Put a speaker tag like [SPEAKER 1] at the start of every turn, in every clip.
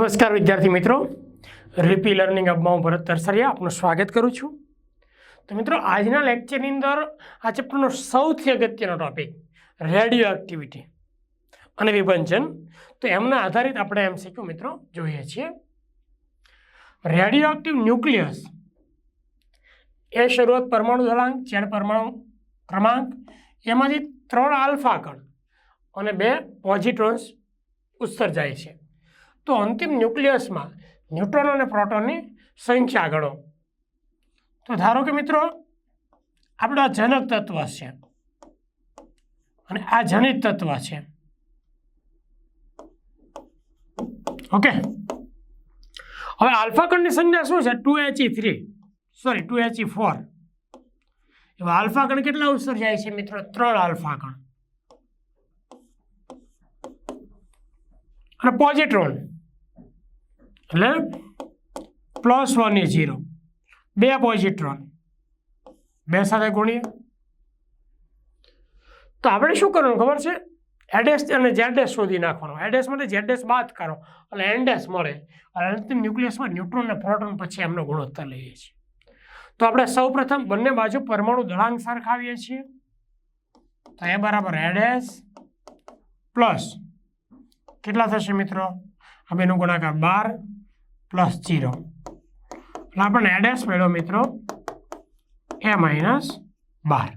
[SPEAKER 1] નમસ્કાર વિદ્યાર્થી મિત્રો. રિપી લર્નિંગ અબમાં હું ભરત તરસરિયા આપનું સ્વાગત કરું છું. તો મિત્રો, આજના લેક્ચરની અંદર આ ચેપ્ટરનો સૌથી અગત્યનો ટોપિક રેડિયો એક્ટિવિટી અને વિભંજન. તો એમના આધારિત આપણે એમ શીખ્યું મિત્રો જોઈએ છીએ. રેડિયો એક્ટિવ ન્યુક્લિયસ એ શરૂઆત પરમાણુ દળાંક ચાર પરમાણુ ક્રમાંક, એમાંથી ત્રણ આલ્ફા કણ અને બે પોઝિટ્રોન્સ ઉત્સર્જાય છે. તો અંતિમ ન્યુક્લિયસમાં ન્યુટ્રોન અને પ્રોટોનની સંખ્યા ગણો. તો ધારો કે મિત્રો, આપણું જનક તત્વ છે અને આ જનિત તત્વ છે. ઓકે? હવે આલ્ફા સંખ્યા શું છે? Two H three. Sorry, two H four. એવા આલ્ફા કણ કેટલા ઉત્સર્જાય છે મિત્રો? ત્રણ આલ્ફા કણ અને પોઝિટ્રોન. એટલે પ્લસ વન એ ઝીરો બે પોઝિટ્રોન બે સાથે ગુણીએ. તો આપણે શું કરવાનું ખબર છે? એડેસ અને ઝેડેસ શોધી નાખવાનો. એડેસ માટે ઝેડેસ બાદ કરો. એટલે એન્ડેસ મળે. અને અંતિમ ન્યુક્લિયસમાં ન્યુટ્રોન અને પ્રોટોન પછી એમનો ગુણોત્તર લઈએ છીએ. તો આપણે સૌપ્રથમ બંને બાજુ પરમાણુ દળાંક સરખાવીએ છીએ. તો એ બરાબર એડેસ પ્લસ કેટલા થશે મિત્રો? આ બેનો ગુણાકાર બાર. પ્લસ જીરો એટલે આપણને એડેસ મેળવો મિત્રો એ માઇનસ બાર.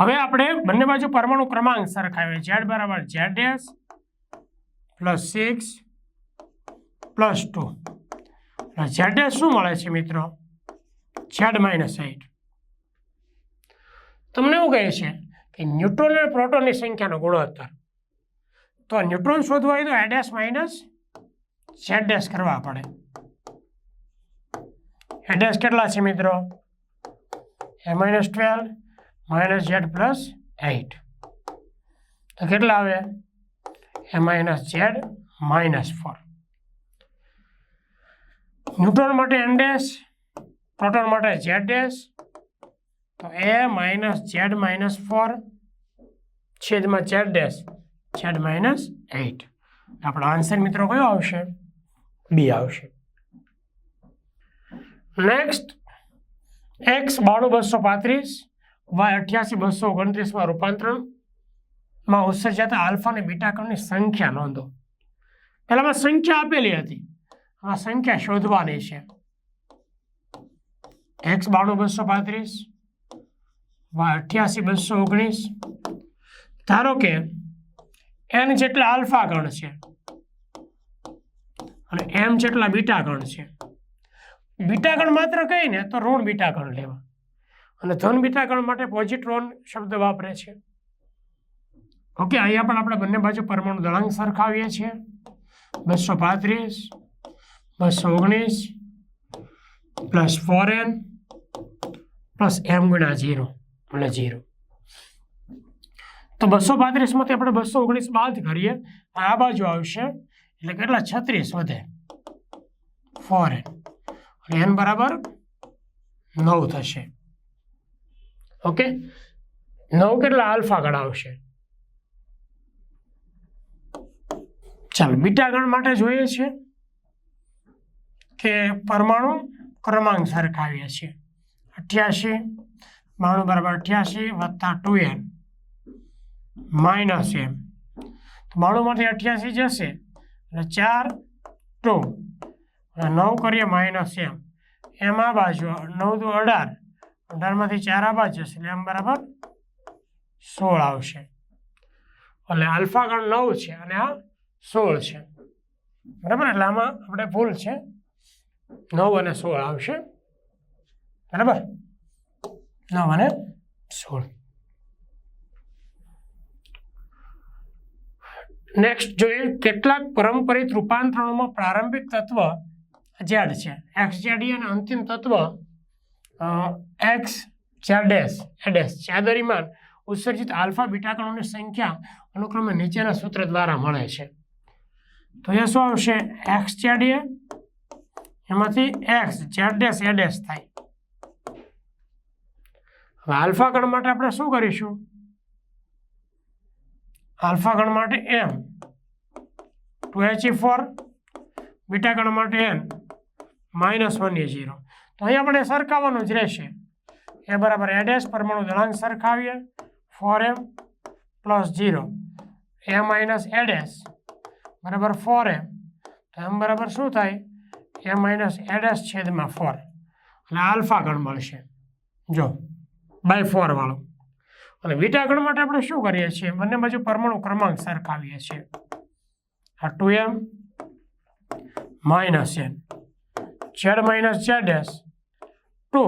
[SPEAKER 1] હવે આપણે બંને બાજુ પરમાણુ ક્રમાંક સરખાવીએ ઝેડ બરાબર Z dash plus six plus two Z dash શું મળે છે મિત્રો? ઝેડ માઇનસ એટ તમને એવું કહે છે? કે ન્યુટ્રોન અને પ્રોટોનની સંખ્યાનો ગુણોત્તર. તો ન્યુટ્રોન શોધવા હોય તો એડેસ માઇનસ ઝેડ ડેસ કરવા પડે. એડેસ કેટલા છે મિત્રો? A minus twelve minus Z plus eight તો કેટલા આવે? A minus Z minus four neutron માટે એન ડેસ પ્રોટોન માટે ઝેડ ડેસ તો A minus Z minus four છેદમાં Z dash Z minus eight આપણો આન્સર મિત્રો કયો આવશે? બી આવશે. નેક્સ્ટ એક્સ બાણું બસો પાંત્રીસ વાય અઠ્યાસી બસો ઓગણત્રીસમાં રૂપાંતરણમાં ઉત્સર્જાતા આલ્ફા અને બીટા કણની સંખ્યા નોંધો. પહેલામાં સંખ્યા આપેલી હતી. આ સંખ્યા શોધવાની છે. એક્સ બાણું બસો પાંત્રીસ વાય અઠ્યાસી બસો ઓગણીસ. ધારો કે એન જેટલા આલ્ફા ગણ છે અને એમ જેટલા બીટા ગણ છે. બીટા ગણ માત્ર કહીને તો ઋણ બીટા ગણ લેવા. અને ધન બીટા ગણ માટે પોઝિટ્રોન શબ્દ વાપરે છે. ઓકે, અહીંયા પણ આપણે બંને બાજુ પરમાણુ દળાંક સરખાવીએ છીએ. બસો પાંત્રીસ, બસો ઓગણીસ, plus four N plus M ગુણા zero એટલે ઝીરો તો બસો પાંત્રીસમાંથી આપણે બસો ઓગણીસ બાદ કરીએ આ બાજુ આવશે, એટલે કેટલા? છત્રીસ વધે. ફોર એન એન બરાબર નવ થશે. ઓકે? નવ કેટલા? આલ્ફા ગણ આવશે. ચાલો, બીટા ગણ માટે જોઈએ છે કે પરમાણુ ક્રમાંક સરખાવીએ છીએ. અઠ્યાસી, બાણું બરાબર અઠ્યાસી વત્તા ટુ એન માઇનસ એમ. તો બાણુંમાંથી અઠ્યાસી જશે. એટલે ચાર ટુ. અને નવ કરીએ માઇનસ એમ. એમ આ બાજુ, નવ તો અઢાર. અઢારમાંથી ચાર આ બાજુ જશે, એટલે એમ બરાબર સોળ આવશે. એટલે આલ્ફા ગણ નવ છે, અને આ સોળ છે. બરાબર? એટલે આમાં આપણે ભૂલ છે. નવ અને સોળ આવશે. બરાબર? નવ અને સોળ. નેક્સ્ટ જોઈએ કેટલાક પરંપરિત રૂપાંતરણોમાં પ્રારંભિક તત્વ ઝેડ છે. એક્સ ઝેડી અને અંતિમ તત્વ એક્સ ઝેડેસ એડેસ છે આ દરમિયાન ઉત્સર્જિત આલ્ફા, બીટા કણોની સંખ્યા અનુક્રમે નીચેના સૂત્ર દ્વારા મળે છે. તો એ શું આવશે? એક્સ ઝેડ એમાંથી X Z dash A dash થાય. હવે આલ્ફા ગણ માટે આપણે શું કરીશું? આલ્ફા ગણ માટે M two H four, beta ગણ માટે N. Minus one e zero. તો અહીંયા આપણે સરખાવવાનું જ રહેશે. એ બરાબર એડેસ પરમાણુ દળાંક સરખાવીએ. Four M plus zero. A minus A dash બરાબર ફોર એમ. તો એમ બરાબર શું થાય? એ માઇનસ એડેસ છેદમાં ફોર. એટલે આલ્ફા ગણ મળશે. જો, બાય ફોર વાળો. અને વિટાગણ માટે આપણે શું કરીએ છીએ? બંને બાજુ પરમાણુ ક્રમાંક સરખાવીએ છીએ. આ two M minus N Z minus Z S two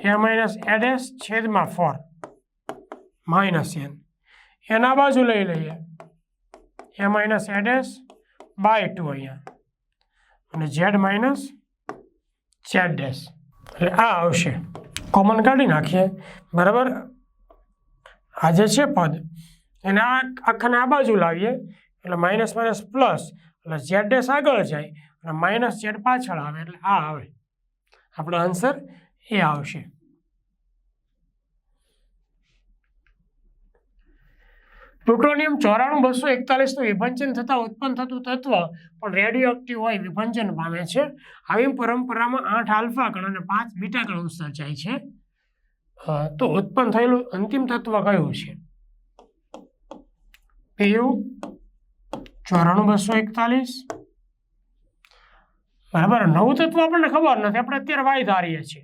[SPEAKER 1] A minus AD S છેદમાં ફોર માઇનસ એન એના બાજુ લઈ લઈએ. A minus AD S by two અહીંયા. અને ઝેડ માઇનસ ઝેડ ડેસ એટલે આ આવશે. કોમન કાઢી નાખીએ. બરાબર? આ જે છે પદ. એને આ આખાને આ બાજુ લાવીએ. એટલે માઇનસ માઇનસ પ્લસ એટલે ઝેડ ડેસ આગળ જાય. અને માઇનસ ઝેડ પાછળ આવે. એટલે આ આવે. આપણો આન્સર એ આવશે. પ્લુટોનિયમ ચોરાણું બસો એકતાલીસનું વિભંજન થતાં ઉત્પન્ન થતું તત્વ પણ રેડિયો એક્ટિવ હોય વિભંજન પામે છે. આવી પરંપરામાં આઠ આલ્ફા કણ અને પાંચ બીટા કણ ઉત્સર્જાય છે. તો ઉત્પન્ન થયેલું અંતિમ તત્વ કયું છે? પીયુ ચોરાણું બસો એકતાલીસ. બરાબર, નવું તત્વ આપણને ખબર નથી. આપણે અત્યારે વાય ધારીએ છીએ.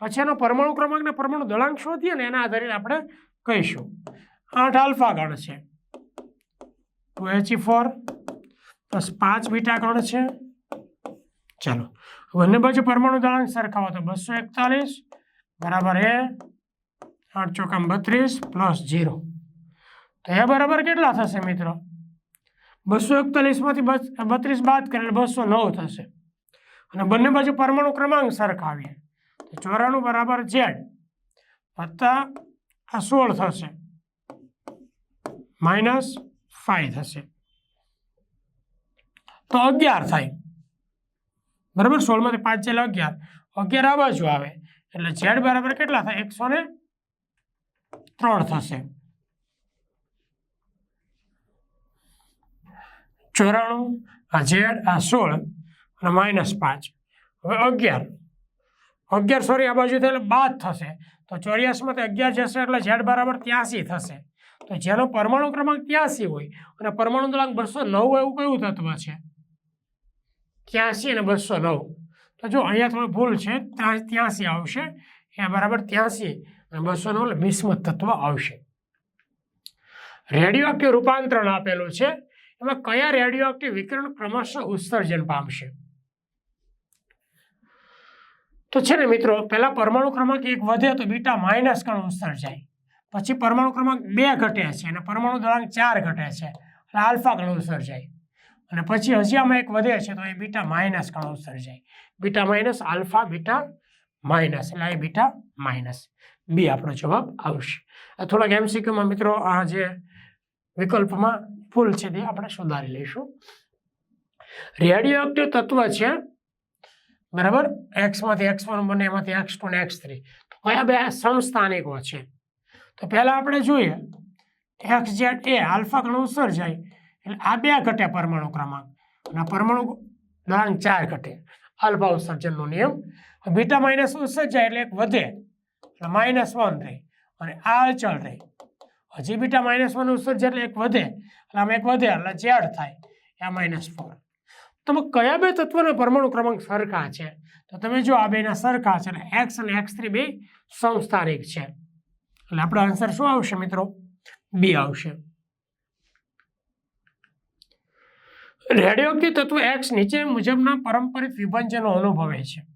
[SPEAKER 1] પછી એનો પરમાણુ ક્રમાંક ને પરમાણુ દળાંક શોધીએ ને એના આધારે આપણે કહીશું. આઠ આલ્ફા ગણ છે. ટુ એચ ફોર પ્લસ પાંચ બીટા ગણ છે. ચાલો, બંને બાજુ પરમાણુ દળાંક સરખાવો તો બસો એકતાલીસ. બરાબર એ? આઠ ચોકમ બત્રીસ પ્લસ જીરો તો એ બરાબર કેટલા થશે મિત્રો? બસો એકતાલીસમાંથી બત્રીસ બાદ કરીએ બસો નવ થશે. અને બંને બાજુ પરમાણુ ક્રમાંક સરખાવીએ તો ચોરાણું બરાબર ઝેડ વત્તા આ સોળ થશે. માઇનસ ફાઈવ થશે. તો અગિયાર થાય. બરાબર? સોળમાંથી પાંચ છેલ્લા અગિયાર. અગિયાર આ બાજુ આવે. એટલે ઝેડ બરાબર કેટલા થાય? એકસો ને ત્રણ થશે. ચોરાણું, આ ઝેડ, આ સોળ, અને માઇનસ પાંચ. હવે અગિયાર. અગિયાર, સોરી, આ બાજુ એટલે બાદ થશે. તો ચોર્યાસીમાંથી અગિયાર જશે એટલે ઝેડ બરાબર ત્યાસી થશે. તો જેનો પરમાણુ ક્રમાંક ત્યાંસી હોય, અને પરમાણુ ક્રમાંક બસો નવ એવું કયું તત્વ છે? ત્યાંસી અને બસો નવ. તો જો અહીંયા થોડી ભૂલ છે, ત્યાં ત્યાસી આવશે. એ બરાબર ત્યાંસી અને બસો નવ મિશ્મત તત્વ આવશે. રેડિયો એક્ટિવ રૂપાંતરણ આપેલું છે. એમાં કયા રેડિયો એક્ટિવ વિકિરણ ક્રમશઃ ઉત્સર્જન પામશે? તો છે ને મિત્રો, પહેલાં પરમાણુ ક્રમાંક એક વધે તો બીટા માઇનસ કણ ઉત્સર્જાય પછી પરમાણુ ક્રમાંક બે ઘટે છે અને પરમાણુ દળાંક ચાર ઘટે છે. એટલે આલ્ફા કણ ઉત્સર્જાય અને પછી હજીયામાં એક વધે છે, તો એ બીટા માઇનસ કણો સર્જાય. Beta minus alpha, beta minus. એટલે એ બીટા માઇનસ. બી આપણો જવાબ આવશે. આ થોડાક એમસીક્યુમાં મિત્રો આ જે વિકલ્પમાં ભૂલ છે તે આપણે સુધારી લઈશું. રેડિયો એક્ટિવ તત્વ છે, બરાબર? એક્સમાંથી એક્સ વન બને, એમાંથી એક્સ ટુ ને એક્સ થ્રી. તો કયા બે સંસ્થાનિકો છે? તો પહેલાં આપણે જોઈએ. એક્સ જેડ એ આલ્ફા કણ ઉત્સર્જાય એટલે આ બે ઘટે પરમાણુ ક્રમાંક. અને પરમાણુ દળાંક ચાર ઘટે. આલ્ફા ઉત્સર્જનનો નિયમ. બીટા માઇનસ ઉત્સર્જાય એટલે એક વધે. એટલે માઇનસ વન રહે. અને આ અચળ રહે. હજી બીટા માઇનસ વન ઉત્સર્જ એટલે એક વધે. એટલે આમાં એક વધે, એટલે ઝેડ થાય આ માઇનસ ફોર. તમે કયા બે તત્વના પરમાણુ ક્રમાંક સરખા છે? તો તમે જો આ બેના સરખા છે, એટલે એક્સ અને એક્સ થ્રી બે સંસ્થાનિક છે. એટલે આપણો આન્સર શું આવશે મિત્રો? બી આવશે. રેડિયોક્ટિવ તત્વ એક્સ નીચે મુજબના પરંપરિત વિભાજનો અનુભવે છે.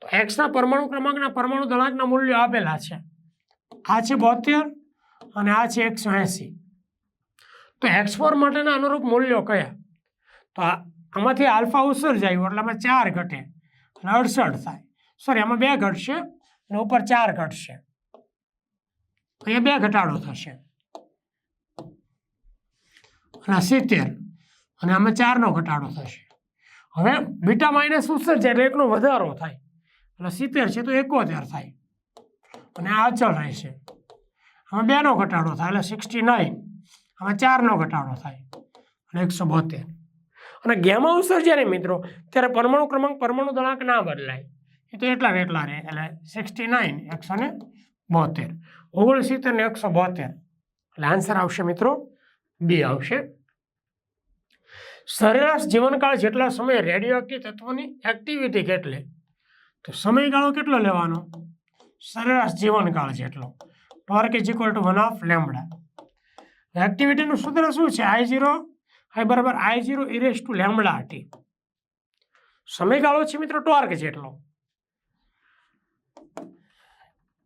[SPEAKER 1] તો એક્સના પરમાણુ ક્રમાંકના પરમાણુ દળાંકના મૂલ્યો આપેલા છે. આ છે બોતેર અને આ છે એકસો એંસી. તો એક્સ ફોર માટેના અનુરૂપ મૂલ્યો કયા? તો આમાંથી આલ્ફા ઉત્સર્જાયું એટલે આમાં ચાર ઘટે. અને અડસઠ થાય. સોરી આમાં બે ઘટશે અને ઉપર ચાર ઘટશે. અહીંયા બે ઘટાડો થશે. અને સિત્તેર. અને આમાં ચારનો ઘટાડો થશે. હવે બીટા માઇનસ ઉત્સર્જ એટલે એકનો વધારો થાય. એટલે સિત્તેર છે તો એકોતેર થાય. અને આ અચળ રહેશે. આમાં બેનો ઘટાડો થાય એટલે સિક્સટી નાઇન. આમાં ચારનો ઘટાડો થાય. અને એકસો બોતેર. અને ગેમા સર્જાય ને મિત્રો, ત્યારે પરમાણુ ક્રમાંક પરમાણુ દળાંક ના બદલાય. એ તો એટલા ને એટલા રહે. એટલે સિક્સટી નાઇન, એકસો ને બોતેર. ઓગણસિત્તેર ને એકસો બોતેર. એટલે આન્સર આવશે મિત્રો, બી આવશે. સરેરાશ જીવનકાળ જેટલા સમય રેડિયો એક્ટિવ તત્વોની એક્ટિવિટી કેટલી? તો સમયગાળો કેટલો લેવાનો? સરેરાશ જીવનકાળ જેટલો. Torque is equal to one of lambda એક્ટિવિટીનું સૂત્ર શું છે? આઈ ઝીરો આઈ બરાબર. I zero e raise to lambda T સમયગાળો છે મિત્રો ટોર્ક જેટલો.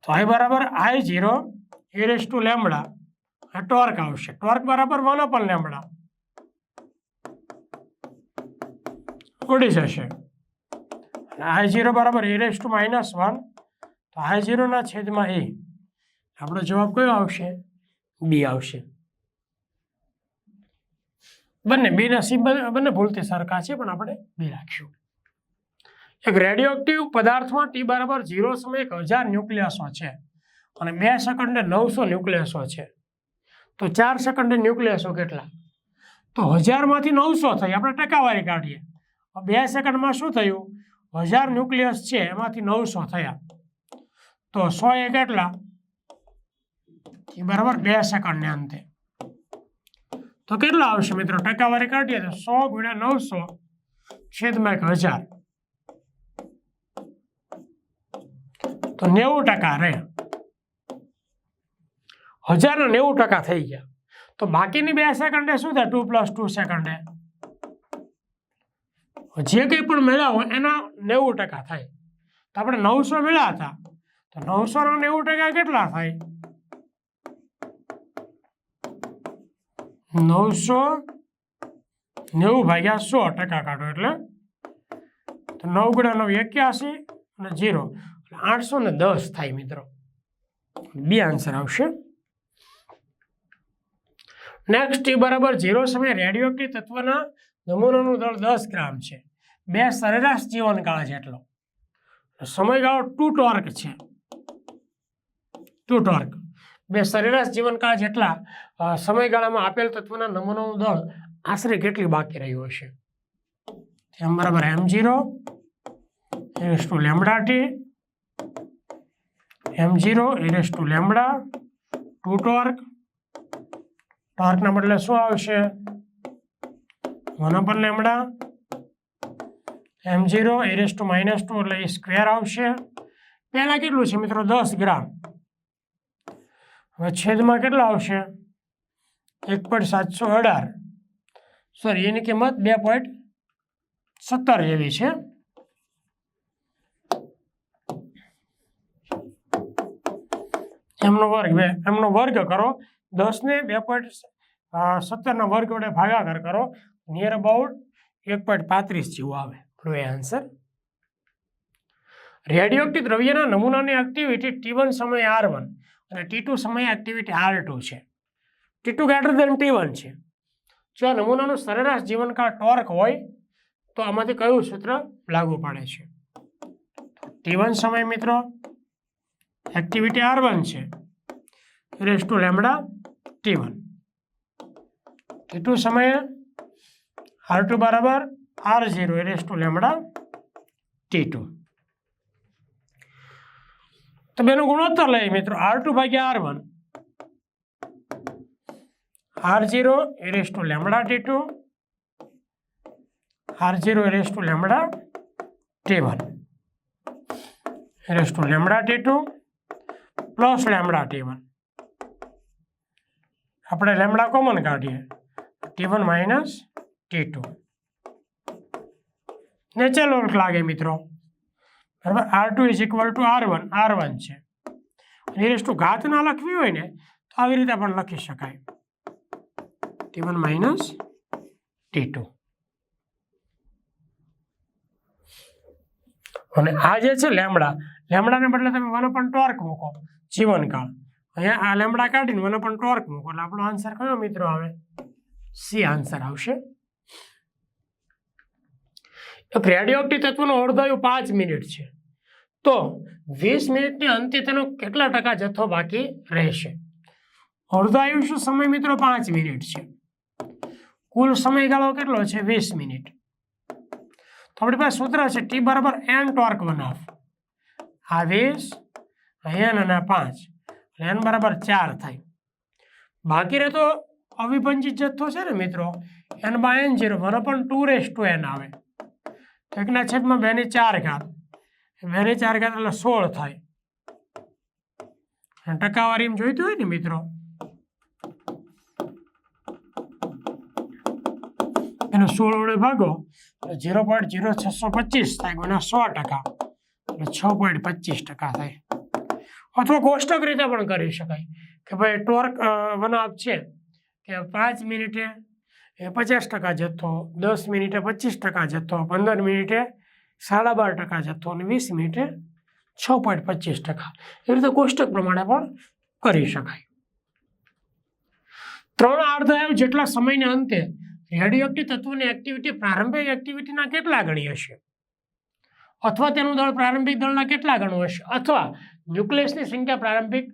[SPEAKER 1] તો આઈ બરાબર I zero e raise to lambda આ ટોર્ક આવશે. ટોર્ક બરાબર વન અપન લેમડા ઉડી જશે. આઈ ઝીરો બરાબર ઇરેસ ટુ માઇનસ વન તો આઈ ઝીરોના છેદમાં એ. આપણો જવાબ કયો આવશે? બી આવશે. બંને બેના સિમ્બલ, બંને ભૂલથી સરખા છે, પણ આપણે બી રાખીશું એક રેડિયોક્ટિવ પદાર્થમાં ટી બરાબર ઝીરો સમય એક હજાર ન્યુક્લિયસો છે અને બે સેકન્ડે નવસો ન્યુક્લિયસો છે. તો ચાર સેકન્ડે ન્યુક્લિયસો કેટલા? તો હજારમાંથી નવસો થઈ આપણે ટકાવારી કાઢીએ. બે સેકન્ડમાં શું થયું? હજાર ન્યુક્લિયસ છે, એમાંથી નવસો થયા. તો સો એ કેટલા? એ બરાબર બે સેકન્ડને અંતે. તો કેટલા આવશે મિત્રો? ટકાવારી કાઢીએ તો સો ગુણ્યા નવસો છેદમાં એક હજાર. તો નેવું ટકા રહે હજાર ને નેવું ટકા થઈ ગયા. તો બાકીની બે સેકન્ડે શું થાય? ટુ પ્લસ ટુ સેકન્ડે. જે કંઈ પણ મેળા હોય એના નેવું ટકા થાય. તો આપણે નવસો મેળા હતા. તો નવસો ના નેવું ટકા કેટલા થાય? નવસો નેવું ભાગ્યા સો ટકા કાઢો એટલે તો નવ ગુણા નવ એક્યાસી અને જીરો આઠસો ને દસ થાય મિત્રો. બે આન્સર આવશે. નેક્સ્ટ ટી બરાબર ઝીરો સમય કે તત્વના નમૂનાનું દળ દસ ગ્રામ છે. બે સરેરાશ જીવનકાળ જેટલો. સમયગાળો ટુ ટોર્ક છે. ટુ ટોર્ક બે સરેરાશ જીવનકાળ જેટલા સમયગાળામાં આપેલ તત્વના નમૂનાનું દળ આશરે કેટલી બાકી રહ્યું હશે? એમ બરાબર M zero S to lambda T M zero S to lambda two torque ટોર્કના બદલે શું આવશે? One upon lambda. M zero e raise minus two એટલે એ સ્ક્વેર આવશે. પહેલાં કેટલું છે મિત્રો? દસ ગ્રામ. હવે છેદમાં કેટલા આવશે? એક પોઈન્ટ સાતસો અઢાર. સોરી એની કિંમત બે પોઈન્ટ સત્તર જેવી છે. એમનો વર્ગ બે, એમનો વર્ગ કરો. દસને બે પોઈન્ટ સત્તરના વર્ગ વડે ભાગાકાર કરો. નિયર અબાઉટ એક પોઈન્ટ પાંત્રીસ જેવું આવે. આપણો એ આન્સર રેડિયોક્ટિવ દ્રવ્યના નમૂનાની એક્ટિવિટી ટી વન સમય આર વન અને ટી ટુ સમય એક્ટિવિટી આર ટુ છે. T two greater than T one છે. જો આ નમૂનાનું સરેરાશ જીવનકાળ ટોર્ક હોય, તો આમાંથી કયું સૂત્ર લાગુ પડે છે? ટી વન સમય મિત્રો એક્ટિવિટી આર વન છે. Raise to lambda T one T two સમયે આર ટુ બરાબર R zero raise to lambda T two તો બેનો ગુણોત્તર લઈએ મિત્રો આર ટુ ભાગ્યા R one R zero e raise to lambda T two R zero e raise to lambda T one e raise to lambda T two plus lambda T one આપણે lambda common કાઢીએ T one minus T two natural લાગે મિત્રો. બરાબર? R two is equal to R one R one છે. નિરેશ two ઘાત ના લખવી હોય ને, તો આવી રીતે પણ લખી શકાય. T one minus T two અને આ જે છે લેમડા, લેમડાને બદલે તમે વન પણ ટોર્ક મૂકો જીવનકાળ અહીંયા આ લેમડા કાઢીને વન પણ ટોર્ક મૂકો. એટલે આપણો આન્સર કયો મિત્રો આવે? સી આન્સર આવશે. એક રેડિયોએક્ટિવ તત્વનો અડધો પાંચ મિનિટ છે. તો વીસ મિનિટની અંતે તેનો કેટલા ટકા જથ્થો બાકી રહેશે? અડધાયુષ્ય સમય મિત્રો? પાંચ મિનિટ છે. કુલ સમયગાળો કેટલો છે? વીસ મિનિટ. તો આપણી પાસે સૂત્ર છે ટી બરાબર એન ટોર્ક વન હાફ. આ વીસ એન અને પાંચ. એન બરાબર ચાર થાય. બાકી રહેતો અવિભંજિત જથ્થો છે ને મિત્રો? એન બાય એન જીરો બરાબર ટુ રેસ ટુ એન આવે. એકના છેદમાં બેની ચાર ઘાત. બેની ચાર ઘાત એટલે સોળ થાય. ટકાવારી એમ જોઈતું હોય ને મિત્રો? એનો સોળ વડે ભાગો ઝીરો પોઈન્ટ ઝીરો છસો પચીસ થાય ગુણ્યા સો ટકા. એટલે છ પોઈન્ટ પચીસ ટકા થાય. અથવા કોષ્ટક રીતે પણ કરી શકાય. કે ભાઈ ટોર્ક બનાવ છે કે પાંચ મિનિટે એ પચાસ ટકા જથ્થો, દસ મિનિટે પચીસ ટકા જથ્થો, પંદર મિનિટે સાડા બાર ટકા જથ્થો અને વીસ મિનિટે છ પોઈન્ટ પચીસ ટકા. એ રીતે કોષ્ટક પ્રમાણે પણ કરી શકાય. ત્રણ અર્ધાયુ જેટલા સમયના અંતે રેડિયોક્ટિવ તત્વોની એક્ટિવિટી પ્રારંભિક એક્ટિવિટીના કેટલા ગણી હશે અથવા તેનું દળ પ્રારંભિક દળના કેટલા ગણું હશે? અથવા ન્યુક્લિયસની સંખ્યા પ્રારંભિક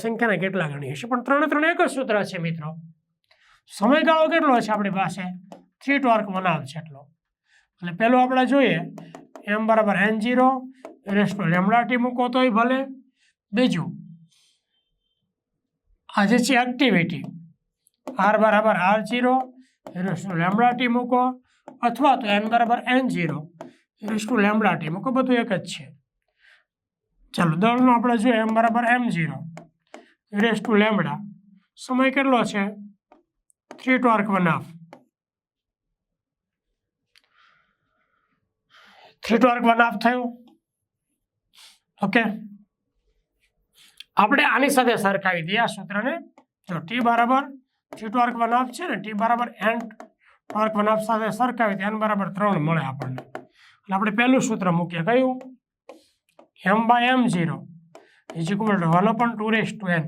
[SPEAKER 1] સંખ્યાના કેટલા ગણી હશે પણ ત્રણે ત્રણ એક જ સૂત્ર છે મિત્રો. સમયગાળો કેટલો છે આપણી પાસે? થ્રી ટોર્ક વનાવ છે એટલો એટલે પહેલું આપણે જોઈએ એમ બરાબર N zero raise to lambda T મૂકો તોય ભલે. બીજું, આ જે છે એક્ટિવિટી આર બરાબર R zero raise to lambda T મૂકો, અથવા તો એન બરાબર N zero raise to lambda T મૂકો, બધું એક જ છે. ચાલો, દળનો આપણે જોઈએ એમ બરાબર M zero raise to lambda સમય કેટલો છે? Three torque half. Half three arc one half થયું. ઓકે આપણે આની સાથે સરખાવી દઈએ આ સૂત્રને. જો ટી બરાબર થ્રી ટોર્ક વન હાફ છે ને ટી બરાબર એન ટોર્ક વન હાફ સાથે સરખાવી દઈએ એન બરાબર ત્રણ મળે આપણને. એટલે આપણે પહેલું સૂત્ર મૂકીએ. કયું? M by M zero is equal to one upon two raise to N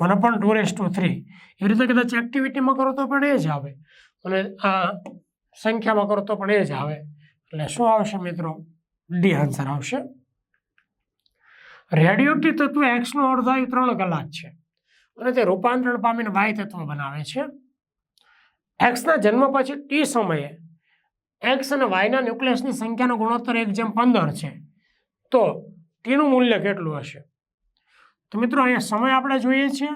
[SPEAKER 1] one upon two raise to three એવી રીતે કદાચ એક્ટિવિટીમાં કરો તો પણ એ જ આવે. અને આ સંખ્યામાં કરો તો પણ એ જ આવે. એટલે શું આવશે મિત્રો? ડી આન્સર આવશે. રેડિયોટી તત્વ એક્સનો અડધાયું ત્રણ કલાક છે. અને તે રૂપાંતરણ પામીને વાય તત્વ બનાવે છે. એક્સના જન્મ પછી ટી સમયે એક્સ અને વાયના ન્યુક્લિયસની સંખ્યાનો ગુણોત્તર એક જેમ પંદર છે. તો ટીનું મૂલ્ય કેટલું હશે? તો મિત્રો અહીંયા સમય આપણે જોઈએ છીએ.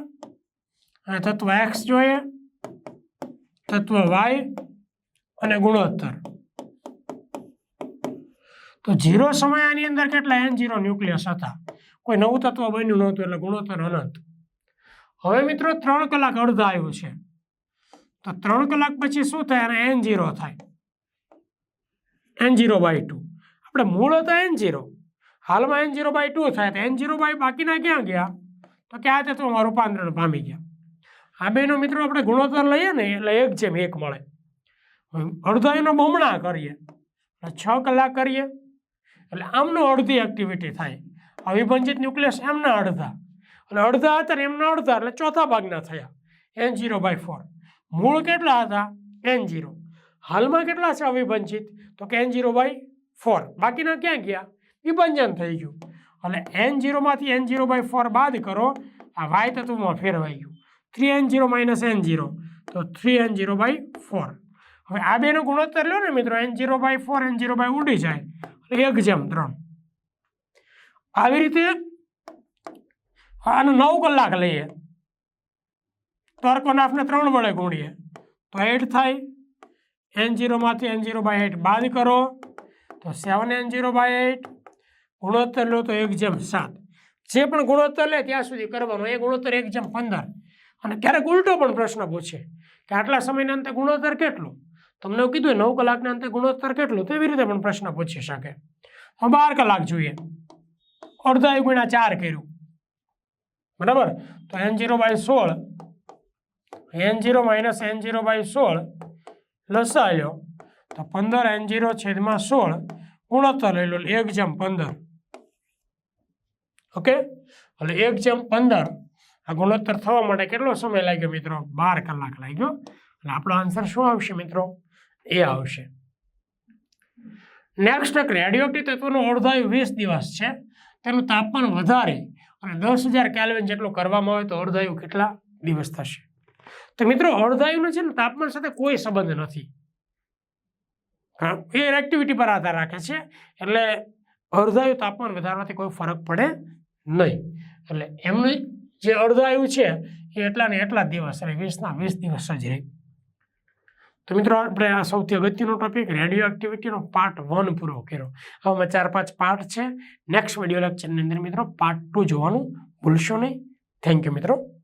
[SPEAKER 1] અને તત્વ એક્સ જોઈએ, તત્વ વાય અને ગુણોત્તર. તો ઝીરો સમય આની અંદર કેટલા? એન ઝીરો ન્યુક્લિયસ હતા. કોઈ નવું તત્વ બન્યું નહોતું એટલે ગુણોત્તર અનંત. હવે મિત્રો ત્રણ કલાક અડધા આવ્યું છે. તો ત્રણ કલાક પછી શું થાય? અને એન ઝીરો થાય. એન જીરો બાય ટુ આપણે મૂળ હતા એન જીરો હાલમાં એન જીરો બાય ટુ થાય તો એન જીરો બાય બાકીના ક્યાં ગયા? તો કે આ તત્વમાં રૂપાંતરણ પામી ગયા. આ બેનો મિત્રો આપણે ગુણોત્તર લઈએ ને એટલે એક જેમ એક મળે. અડધાઈનો બમણા કરીએ, એટલે છ કલાક કરીએ, એટલે આમનો અડધી એક્ટિવિટી થાય. અવિભંજિત ન્યુક્લિયસ એમના અડધા. અને અડધા હતા ને એમના અડધા, એટલે ચોથા ભાગના થયા. એન જીરો બાય ફોર મૂળ કેટલા હતા? એન જીરો હાલમાં કેટલા છે અવિભંજિત તો કે એન જીરો બાય ફોર બાકીના ક્યાં ગયા? વિભંજન થઈ ગયું. એટલે એન જીરોમાંથી એન જીરો બાય ફોર બાદ કરો, આ વાય તત્વમાં ફેરવાઈ ગયું. Three N zero minus N zero તો three N zero by four હવે આ બેનો ગુણોત્તર લો ને મિત્રો N zero by four N zero by ઉડી જાય. એક જેમ ત્રણ. આવી રીતે આને નવ કલાક લઈએ. તર્કનાફને ત્રણ વડે ગુણીએ. તો એટ થાય. એન જીરોમાંથી એન જીરો બાય એટ બાદ કરો. તો seven N zero by eight ગુણોત્તર લો તો એક જેમ સાત. જે પણ ગુણોત્તર લે ત્યાં સુધી કરવાનો. એ ગુણોત્તર, એક જેમ પંદર. અને ક્યારેક ઉલટો પણ પ્રશ્ન પૂછે કે આટલા સમયના અંતે ગુણોત્તર કેટલું? તમને એવું કીધું નવ કલાકના અંતે ગુણોત્તર કેટલું? તો એવી રીતે પણ પ્રશ્ન પૂછી શકે. બાર કલાક જોઈએ. અડધા ગુણ્યા ચાર કર્યું. બરાબર? તો એન જીરો બાય સોળ, N zero minus N zero by સોળ લસાયો તો પંદર એન જીરો છેદમાં સોળ, ગુણોત્તર લઈ લો, એક જેમ પંદર. ઓકે? એટલે એક જેમ પંદર. આ ગુણોત્તર થવા માટે કેટલો સમય લાગ્યો મિત્રો? બાર કલાક લાગ્યો. એટલે આપણો આન્સર શું આવશે મિત્રો? એ આવશે. નેક્સ્ટ એક રેડિયોટી તત્વનું અડધાયું વીસ દિવસ છે. તેનું તાપમાન વધારે અને દસ હજાર કેલ્વિન જેટલું કરવામાં આવે તો અડધાયું કેટલા દિવસ થશે? તો મિત્રો અર્ધાયુનો છે ને તાપમાન સાથે કોઈ સંબંધ નથી. હા? એ એક્ટિવિટી પર આધાર રાખે છે. એટલે અડધાયું તાપમાન વધારવાથી કોઈ ફરક પડે નહીં. એટલે એમનું જે અર્ધાયુ છે, એ એટલા ને એટલા દિવસ રહે, વીસના વીસ દિવસ જ રહે. તો મિત્રો, આપણે આ સૌથી અગત્યનો ટોપિક રેડિયો એક્ટિવિટીનો પાર્ટ વન પૂરો કર્યો. હવે ચાર પાંચ પાર્ટ છે. નેક્સ્ટ વીડિયો લેક્ચરની અંદર મિત્રો પાર્ટ ટુ જોવાનું ભૂલશો નહીં. થેન્ક યુ મિત્રો.